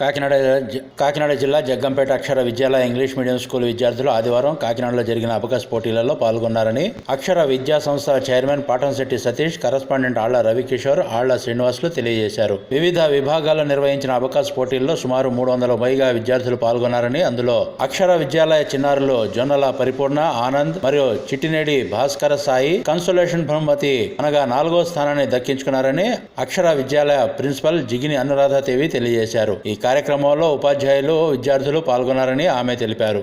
కాకినాడ కాకినాడ జిల్లా Jaggampeta Akshara Vidyalaya English medium school విద్యార్థులు ఆదివారం కాకినాడలో జరిగిన అబకస్ పోటీలలో పాల్గొన్నారని అక్షర విద్యా సంస్థ చైర్మన్ పాటంశెట్టి సతీష్ కరస్పాండెంట్ ఆళ్ళ రవికిషోర్ ఆళ్ళ శ్రీనివాసులు తెలియజేశారు. వివిధ విభాగాల్లో నిర్వహించిన అబకాస్ పోటీల్లో సుమారు మూడు వందల పైగా విద్యార్థులు పాల్గొన్నారని అందులో అక్షర విద్యాలయ చిన్నారులు జొన్నల పరిపూర్ణ ఆనంద్ మరియు చిట్టినేడి భాస్కర సాయి కన్సోలేషన్ బహుమతి అనగా నాలుగో స్థానాన్ని దక్కించుకున్నారని అక్షర విద్యాలయ ప్రిన్సిపల్ జిగిని అనురాధాదేవి తెలియజేశారు. ఈ కార్యక్రమంలో ఉపాధ్యాయులు విద్యార్థులు పాల్గొన్నారని ఆమె తెలిపారు.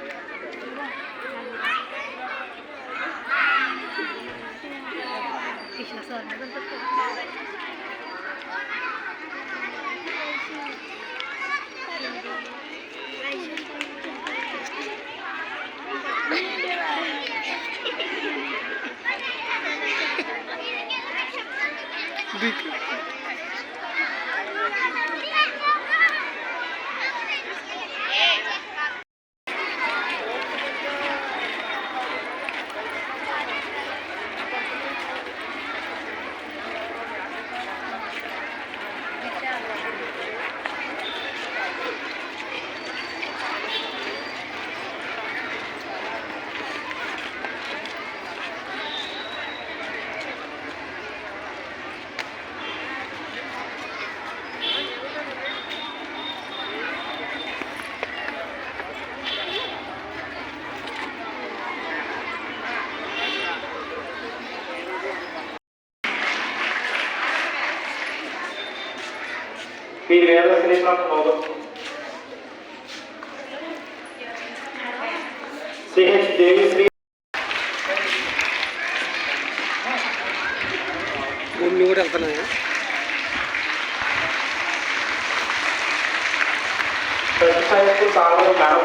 Big. శ్రీ వేదశ్రీ మోదం సిహెచ్ దేవిశ్రీ ముందు కూడా వెళ్తున్నాయా సత్యసాయి కావాలి మేడం